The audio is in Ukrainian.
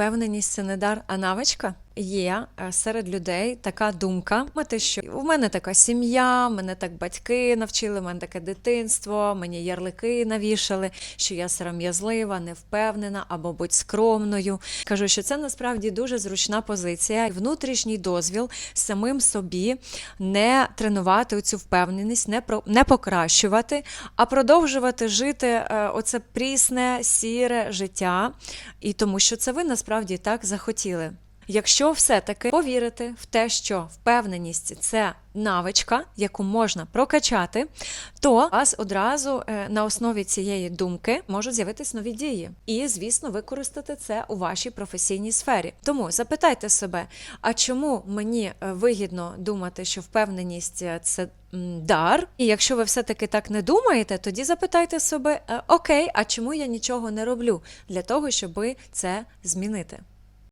впевненість це не дар, а навичка. Є е, серед людей така думка, мати, що у мене така сім'я, мене так батьки навчили, мене таке дитинство, мені ярлики навішали, що я сором'язлива, невпевнена або будь скромною. Кажу, що це насправді дуже зручна позиція. Внутрішній дозвіл самим собі не тренувати цю впевненість, не про не покращувати, а продовжувати жити е, оце прісне, сіре життя, і тому що це ви насправді так захотіли. Якщо все-таки повірити в те, що впевненість це навичка, яку можна прокачати, то у вас одразу е, на основі цієї думки можуть з'явитись нові дії, і, звісно, використати це у вашій професійній сфері. Тому запитайте себе, а чому мені е, вигідно думати, що впевненість е, це дар? І якщо ви все-таки так не думаєте, тоді запитайте себе, окей, а чому я нічого не роблю для того, щоб це змінити?